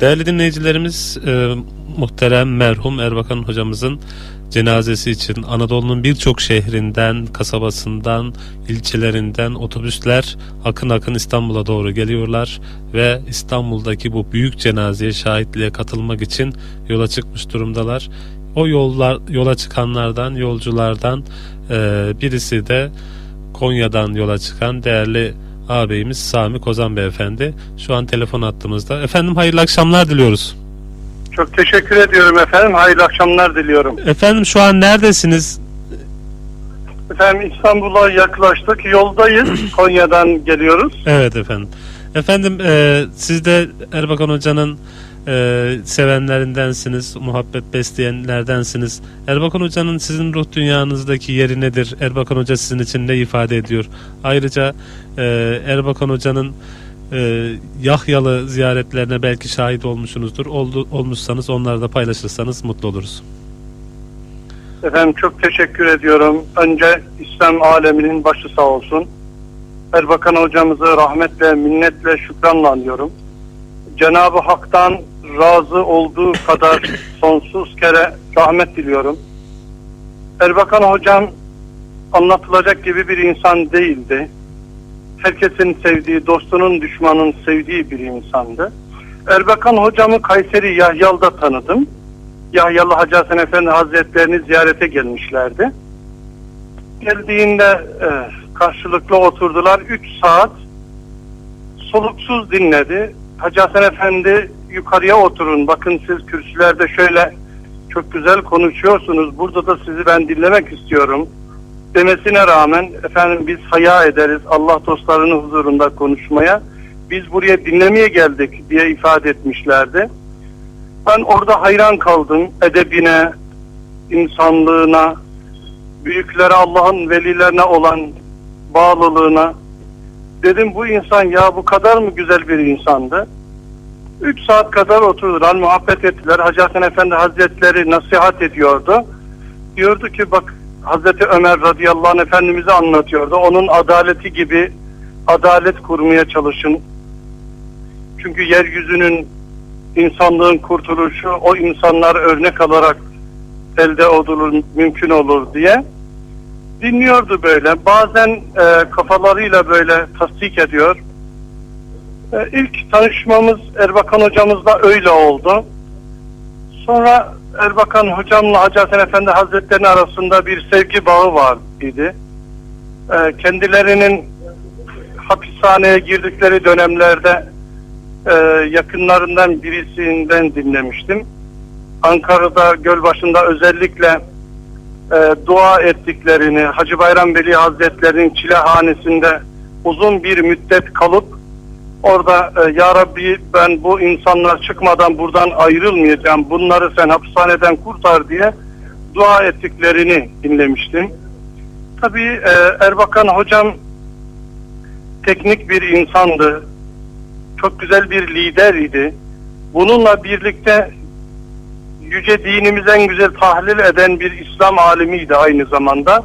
Değerli dinleyicilerimiz, e, muhterem merhum Erbakan hocamızın cenazesi için Anadolu'nun birçok şehrinden, kasabasından, ilçelerinden otobüsler akın akın İstanbul'a doğru geliyorlar ve İstanbul'daki bu büyük cenazeye şahitliğe katılmak için yola çıkmış durumdalar. O yollar yola çıkanlardan, yolculardan e, birisi de Konya'dan yola çıkan değerli ağabeyimiz Sami Kozan Beyefendi. Şu an telefon attığımızda. Efendim hayırlı akşamlar diliyoruz. Çok teşekkür ediyorum efendim. Hayırlı akşamlar diliyorum. Efendim şu an neredesiniz? Efendim İstanbul'a yaklaştık. Yoldayız. Konya'dan geliyoruz. Evet efendim. Efendim e, siz de Erbakan Hoca'nın e, sevenlerindensiniz, muhabbet besleyenlerdensiniz. Erbakan Hoca'nın sizin ruh dünyanızdaki yeri nedir? Erbakan Hoca sizin için ne ifade ediyor? Ayrıca e, Erbakan Hoca'nın e, Yahyalı ziyaretlerine belki şahit olmuşsunuzdur. Oldu, olmuşsanız onları da paylaşırsanız mutlu oluruz. Efendim çok teşekkür ediyorum. Önce İslam aleminin başı sağ olsun. Erbakan hocamızı rahmetle, minnetle, şükranla anıyorum. Cenab-ı Hak'tan razı olduğu kadar sonsuz kere rahmet diliyorum. Erbakan hocam anlatılacak gibi bir insan değildi. Herkesin sevdiği, dostunun, düşmanın sevdiği bir insandı. Erbakan hocamı Kayseri Yahyal'da tanıdım. Yahyalı Hacı Hasan Efendi Hazretlerini ziyarete gelmişlerdi. Geldiğinde e, karşılıklı oturdular. 3 saat soluksuz dinledi. Hacı Hasan Efendi yukarıya oturun. Bakın siz kürsülerde şöyle çok güzel konuşuyorsunuz. Burada da sizi ben dinlemek istiyorum. Demesine rağmen efendim biz haya ederiz Allah dostlarının huzurunda konuşmaya. Biz buraya dinlemeye geldik diye ifade etmişlerdi. Ben orada hayran kaldım edebine, insanlığına, büyüklere Allah'ın velilerine olan bağlılığına. Dedim bu insan ya bu kadar mı güzel bir insandı? 3 saat kadar oturdular, muhabbet ettiler. Hacı Hasan Efendi Hazretleri nasihat ediyordu. Diyordu ki bak Hazreti Ömer radıyallahu anh Efendimiz'i anlatıyordu. Onun adaleti gibi adalet kurmaya çalışın. Çünkü yeryüzünün insanlığın kurtuluşu o insanlar örnek alarak elde olur, mümkün olur diye dinliyordu böyle. Bazen e, kafalarıyla böyle tasdik ediyor. E, ilk tanışmamız Erbakan hocamızla öyle oldu. Sonra Erbakan hocamla Hacı Hasan Efendi Hazretleri'nin arasında bir sevgi bağı var idi. E, kendilerinin hapishaneye girdikleri dönemlerde e, yakınlarından birisinden dinlemiştim. Ankara'da Gölbaşı'nda özellikle e, dua ettiklerini, Hacı Bayram Veli Hazretleri'nin çilehanesinde uzun bir müddet kalıp orada e, Ya Rabbi ben bu insanlar çıkmadan buradan ayrılmayacağım, bunları sen hapishaneden kurtar diye dua ettiklerini dinlemiştim. Tabii e, Erbakan hocam teknik bir insandı, çok güzel bir lider idi. Bununla birlikte yüce dinimiz en güzel tahlil eden bir İslam alimiydi aynı zamanda.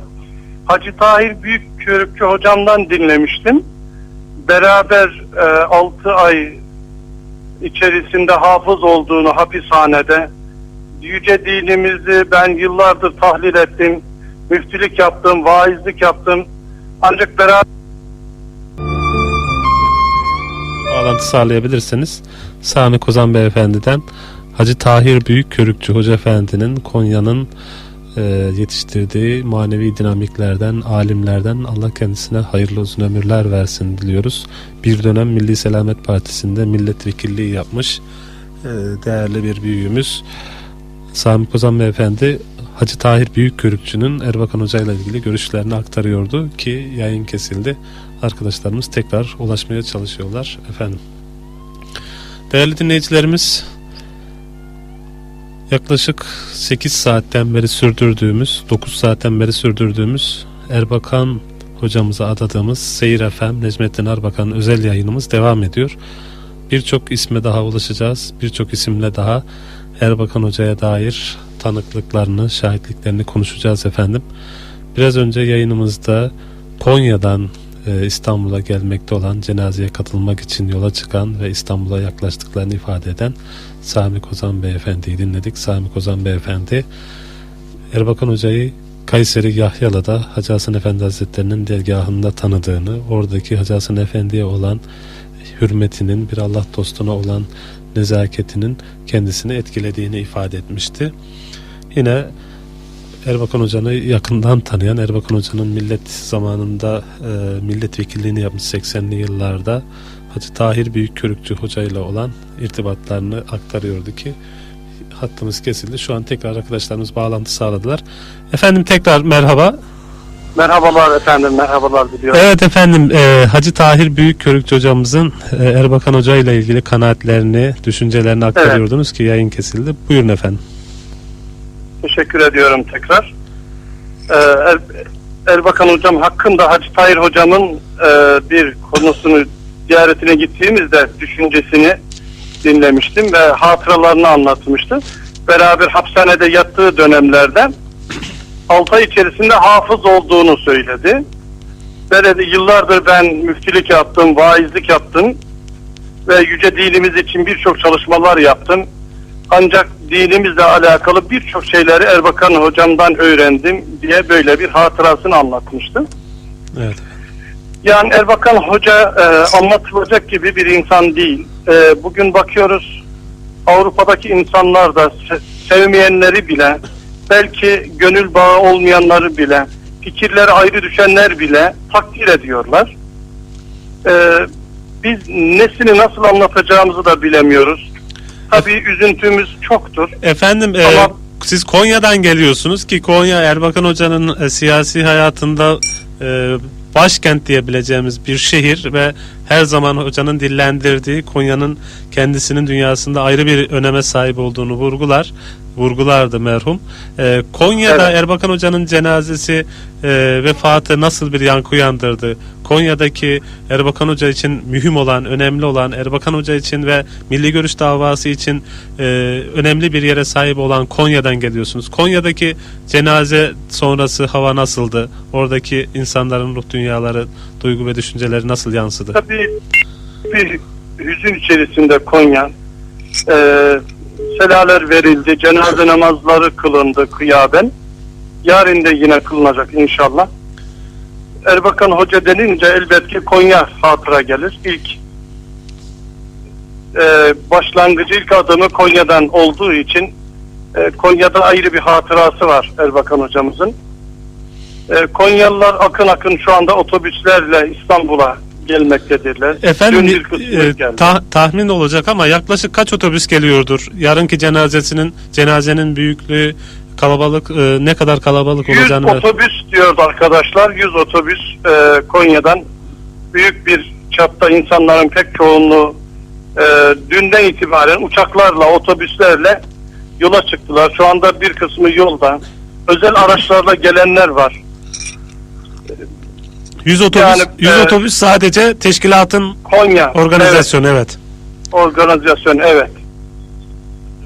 Hacı Tahir Büyük Körükçü hocamdan dinlemiştim. Beraber 6 ay içerisinde hafız olduğunu hapishanede yüce dinimizi ben yıllardır tahlil ettim. Müftülük yaptım, vaizlik yaptım. Ancak beraber Bağlantı sağlayabilirseniz Sami Kozan Beyefendi'den Hacı Tahir Büyük Körükçü Hoca Efendi'nin Konya'nın e, yetiştirdiği manevi dinamiklerden, alimlerden Allah kendisine hayırlı uzun ömürler versin diliyoruz. Bir dönem Milli Selamet Partisi'nde milletvekilliği yapmış e, değerli bir büyüğümüz Sami Kozan Beyefendi Hacı Tahir Büyük Körükçü'nün Erbakan Hoca ile ilgili görüşlerini aktarıyordu ki yayın kesildi. Arkadaşlarımız tekrar ulaşmaya çalışıyorlar efendim. Değerli dinleyicilerimiz yaklaşık 8 saatten beri sürdürdüğümüz 9 saatten beri sürdürdüğümüz Erbakan hocamıza adadığımız Seyir FM Necmettin Erbakan özel yayınımız devam ediyor. Birçok isme daha ulaşacağız. Birçok isimle daha Erbakan Hoca'ya dair tanıklıklarını, şahitliklerini konuşacağız efendim. Biraz önce yayınımızda Konya'dan e, İstanbul'a gelmekte olan, cenazeye katılmak için yola çıkan ve İstanbul'a yaklaştıklarını ifade eden Sami Kozan Beyefendi'yi dinledik. Sami Kozan Beyefendi Erbakan Hoca'yı Kayseri Yahyalı'da Hacı Hasan Efendi Hazretleri'nin dergahında tanıdığını, oradaki Hacı Hasan Efendi'ye olan hürmetinin, bir Allah dostuna olan nezaketinin kendisini etkilediğini ifade etmişti. Yine Erbakan Hoca'nı yakından tanıyan, Erbakan Hoca'nın millet zamanında e, milletvekilliğini yapmış 80'li yıllarda Hacı Tahir Büyükkörükçü Hoca ile olan irtibatlarını aktarıyordu ki hattımız kesildi. Şu an tekrar arkadaşlarımız bağlantı sağladılar. Efendim tekrar merhaba. Merhabalar efendim, merhabalar diliyorum. Evet efendim e, Hacı Tahir Büyükkörükçü hocamızın e, Erbakan Hoca ile ilgili kanaatlerini, düşüncelerini aktarıyordunuz ki yayın kesildi. Buyurun efendim. Teşekkür ediyorum tekrar. Ee, er, Erbakan Hocam hakkında Hacı Tahir Hocam'ın e, bir konusunu ziyaretine gittiğimizde düşüncesini dinlemiştim ve hatıralarını anlatmıştı. Beraber hapishanede yattığı dönemlerde 6 ay içerisinde hafız olduğunu söyledi. Ve dedi yıllardır ben müftülük yaptım, vaizlik yaptım ve yüce dinimiz için birçok çalışmalar yaptım. Ancak dinimizle alakalı birçok şeyleri Erbakan hocamdan öğrendim diye böyle bir hatırasını anlatmıştı. Evet. Yani Erbakan Hoca e, anlatılacak gibi bir insan değil. E, bugün bakıyoruz Avrupa'daki insanlar da se- sevmeyenleri bile, belki gönül bağı olmayanları bile, fikirleri ayrı düşenler bile takdir ediyorlar. E, biz nesini nasıl anlatacağımızı da bilemiyoruz. Tabii üzüntümüz çoktur. Efendim e, Ama- siz Konya'dan geliyorsunuz ki Konya Erbakan Hoca'nın e, siyasi hayatında e, başkent diyebileceğimiz bir şehir ve her zaman hocanın dillendirdiği Konya'nın kendisinin dünyasında ayrı bir öneme sahip olduğunu vurgular. Vurgulardı merhum. E, Konya'da Evet. Erbakan Hoca'nın cenazesi e, vefatı nasıl bir yankı uyandırdı? Konya'daki Erbakan Hoca için mühim olan, önemli olan, Erbakan Hoca için ve Milli Görüş davası için e, önemli bir yere sahip olan Konya'dan geliyorsunuz. Konya'daki cenaze sonrası hava nasıldı? Oradaki insanların ruh dünyaları, duygu ve düşünceleri nasıl yansıdı? Tabii bir hüzün içerisinde Konya. Ee, selaler verildi, cenaze namazları kılındı kıyaben. Yarın da yine kılınacak inşallah. Erbakan Hoca denince elbette Konya hatıra gelir. İlk e, başlangıcı ilk adımı Konya'dan olduğu için e, Konya'da ayrı bir hatırası var Erbakan hocamızın. E, Konyalılar akın akın şu anda otobüslerle İstanbul'a gelmektedirler. Efendim e, geldi. ta- tahmin olacak ama yaklaşık kaç otobüs geliyordur? Yarınki cenazesinin cenazenin büyüklüğü kalabalık e, ne kadar kalabalık 100 olacağını otobüs diyoruz arkadaşlar. 100 otobüs e, Konya'dan büyük bir çapta insanların pek çoğunluğu e, dünden itibaren uçaklarla, otobüslerle yola çıktılar. Şu anda bir kısmı yolda. Özel araçlarla gelenler var. 100 otobüs Yani, 100 e, otobüs sadece teşkilatın Konya organizasyonu evet. Evet, organizasyon evet.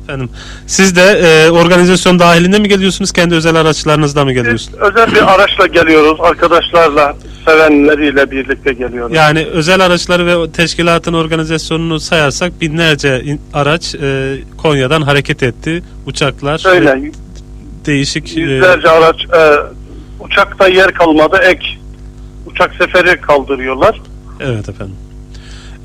Efendim siz de e, organizasyon dahilinde mi geliyorsunuz kendi özel araçlarınızda mı Biz geliyorsunuz? özel bir araçla geliyoruz. Arkadaşlarla, sevenleriyle birlikte geliyoruz. Yani özel araçları ve teşkilatın organizasyonunu sayarsak binlerce in- araç e, Konya'dan hareket etti. Uçaklar Öyle değişik e, yüzlerce araç e, uçakta yer kalmadı ek uçak seferi kaldırıyorlar. evet efendim.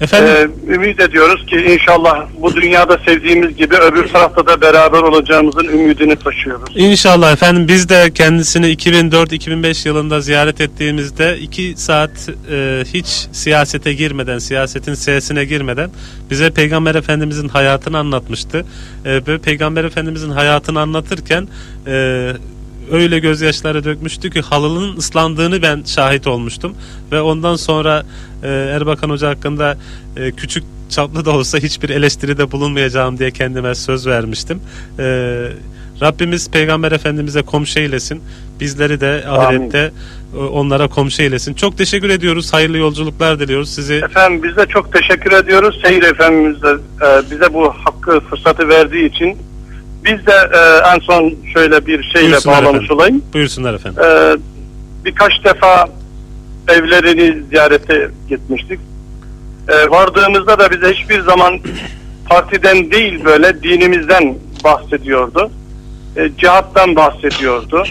Efendim E, ümit ediyoruz ki inşallah bu dünyada sevdiğimiz gibi öbür tarafta da beraber olacağımızın ümidini taşıyoruz. İnşallah efendim biz de kendisini 2004-2005 yılında ziyaret ettiğimizde 2 saat e, hiç siyasete girmeden, siyasetin sesine girmeden bize Peygamber Efendimizin hayatını anlatmıştı. E, Peygamber Efendimizin hayatını anlatırken e, öyle gözyaşları dökmüştü ki halının ıslandığını ben şahit olmuştum. Ve ondan sonra e, Erbakan Hoca hakkında e, küçük çaplı da olsa hiçbir eleştiride bulunmayacağım diye kendime söz vermiştim. E, Rabbimiz Peygamber Efendimiz'e komşu eylesin. Bizleri de ahirette e, onlara komşu eylesin. Çok teşekkür ediyoruz. Hayırlı yolculuklar diliyoruz. Sizi Efendim biz de çok teşekkür ediyoruz. Seyir Efendimiz de e, bize bu hakkı fırsatı verdiği için biz de e, en son şöyle bir şeyle Buyursunlar bağlamış efendim. olayım. buyursunlar efendim. Ee, birkaç defa evlerini ziyarete gitmiştik. E, vardığımızda da bize hiçbir zaman partiden değil böyle dinimizden bahsediyordu. E, cihattan bahsediyordu.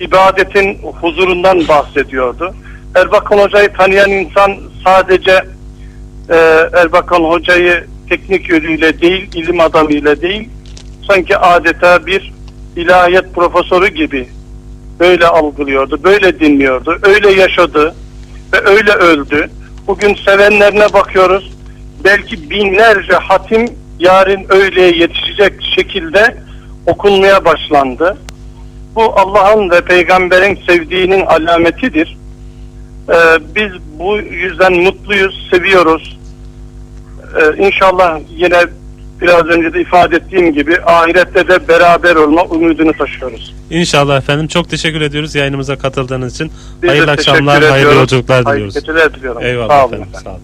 İbadetin huzurundan bahsediyordu. Erbakan Hoca'yı tanıyan insan sadece e, Erbakan Hoca'yı teknik yönüyle değil, ilim adamıyla değil, sanki adeta bir ilahiyat profesörü gibi böyle algılıyordu, böyle dinliyordu, öyle yaşadı ve öyle öldü. Bugün sevenlerine bakıyoruz. Belki binlerce hatim yarın öğleye yetişecek şekilde okunmaya başlandı. Bu Allah'ın ve peygamberin sevdiğinin alametidir. Ee, biz bu yüzden mutluyuz, seviyoruz. Ee, inşallah yine biraz önce de ifade ettiğim gibi ahirette de beraber olma umudunu taşıyoruz. İnşallah efendim. Çok teşekkür ediyoruz yayınımıza katıldığınız için. Biz hayırlı akşamlar, hayırlı ediyoruz. yolculuklar Hayırlı diliyoruz. geceler diliyorum. Eyvallah Sağ olun efendim. efendim. Sağ olun.